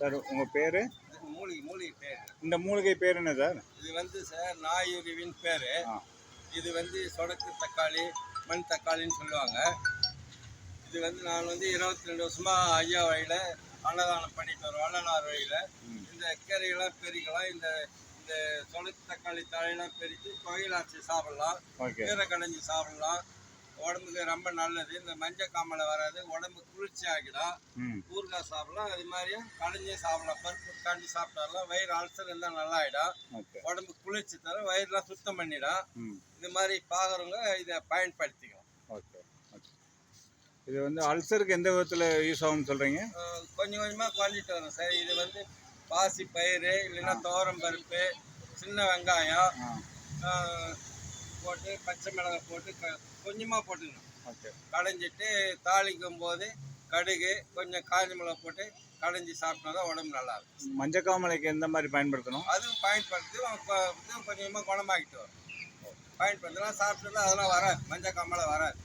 Sir உங்கள் பேர்? மூலிகை மூலிகை பேர். இந்த மூலிகை பேர் என்ன சார் இது வந்து சார் நாயுருவின் பேர். இது வந்து சொடக்கு தக்காளி மண் தக்காளின்னு சொல்லுவாங்க. இது வந்து நான் வந்து இருபத்தி ரெண்டு வருஷமா ஐயா வழியில் அன்னதானம் பண்ணிட்டு வரோம் வள்ளலார் வழியில். இந்த கீரையெல்லாம் பெருக்கலாம் இந்த இந்த சொடக்கு தக்காளி தழையெல்லாம் பெருக்கி கோயிலாச்சி சாப்பிடலாம் ஓகே. கீரை கடைஞ்சி சாப்பிடலாம். உடம்புக்கு ரொம்ப நல்லது. இந்த மஞ்சள் காமலை வராது உடம்பு குளிர்ச்சி ஆகிடும். ஊறுகாய் சாப்பிடலாம். அது மாதிரியும் கடைஞ்சே சாப்பிடலாம். பருப்பு காண்டி சாப்பிட்டாலும் வயிறு அல்சர் இருந்தால் நல்லா ஆகிடும் உடம்பு குளிர்ச்சி தரும் வயிறுலாம் சுத்தம் பண்ணிடும். ம். இந்த மாதிரி பார்க்குறவங்க இதை பயன்படுத்திக்கலாம். ஓகே இது வந்து அல்சருக்கு எந்த விதத்தில் யூஸ் ஆகும்னு சொல்கிறீங்க கொஞ்சம் கொஞ்சமாக குறைஞ்சிட்டு வரும் சார். இது வந்து பாசி பயிறு இல்லைன்னா துவரம் பருப்பு சின்ன வெங்காயம். போட்டு பச்சை மிளகாய் போட்டு க கொஞ்சமாக போட்டுக்கணும். ஓகே. கடைஞ்சிட்டு தாளிக்கும் போது கடுகு கொஞ்சம் காஞ்ச மிளகா போட்டு கடைஞ்சி சாப்பிட்டா தான் உடம்பு நல்லா இருக்கும் மஞ்சக்காமலைக்கு எந்த மாதிரி பயன்படுத்தணும்? அதுவும் பயன்படுத்தி இதுவும் கொஞ்சம் கொஞ்சமாக குணமாக்கிட்டு வரும். பயன்படுத்தலாம் சாப்பிட்டுலாம் அதெல்லாம் வராது. மஞ்சள் காமலை வராது.